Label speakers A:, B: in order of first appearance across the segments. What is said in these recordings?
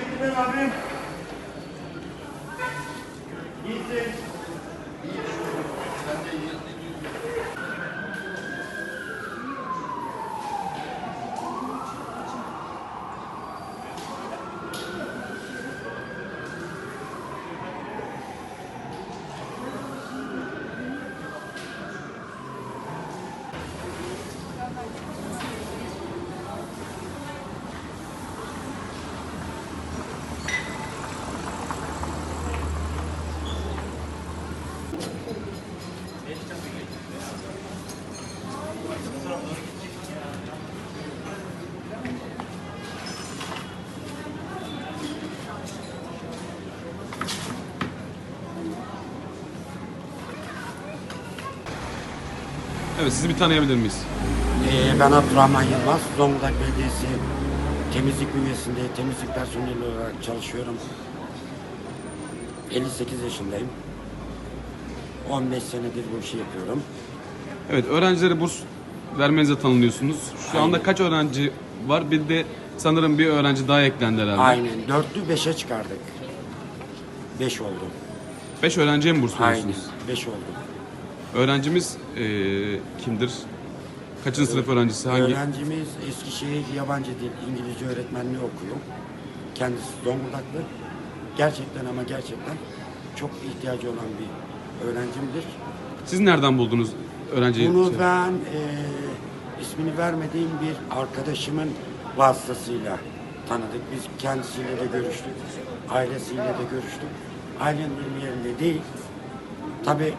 A: İbrahim abi. İyisin.
B: Evet sizi bir tanıyabilir miyiz?
C: Ee, ben Abdurrahman Yılmaz, Zonguldak Belediyesi temizlik bünyesinde temizlik personeli olarak çalışıyorum. 58 yaşındayım. 15 senedir bu işi yapıyorum.
B: Evet öğrencilere burs vermenize tanınıyorsunuz. Şu anda kaç öğrenci var? Bir de sanırım bir öğrenci daha eklendi herhalde.
C: Aynen. Dörtlü beşe çıkardık. Beş oldu.
B: 5 öğrenciye mi burs
C: Aynen.
B: veriyorsunuz?
C: Beş oldu.
B: Öğrencimiz eee, kimdir? Kaçıncı sınıf öğrencisi? Hangi?
C: Öğrencimiz Eskişehir Yabancı Dil İngilizce öğretmenliği okuyor. Kendisi Zonguldaklı. Gerçekten ama gerçekten çok ihtiyacı olan bir öğrencimdir.
B: Siz nereden buldunuz öğrenciyi?
C: Bunu ben e, ismini vermediğim bir arkadaşımın vasıtasıyla tanıdık. Biz kendisiyle de görüştük. Ailesiyle de görüştük. Ailenin yerinde değil. Tabii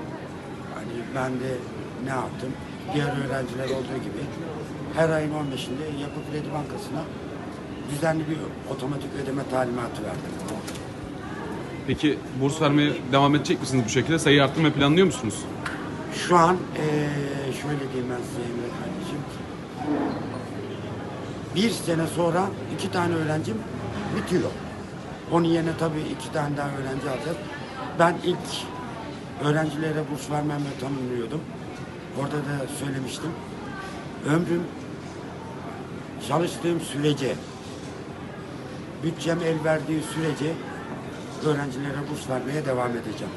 C: hani ben de ne yaptım? Diğer öğrenciler olduğu gibi her ayın 15'inde Yapı Kredi Bankası'na düzenli bir otomatik ödeme talimatı verdim.
B: Peki burs vermeye devam edecek misiniz bu şekilde? Sayı arttırmayı planlıyor musunuz?
C: Şu an eee, şöyle diyeyim ben size Emre kardeşim. Bir sene sonra iki tane öğrencim bitiyor. Onun yerine tabii iki tane daha öğrenci alacağız. Ben ilk öğrencilere burs vermemle tanımlıyordum. Orada da söylemiştim. Ömrüm çalıştığım sürece bütçem el verdiği sürece öğrencilere burs vermeye devam edeceğim.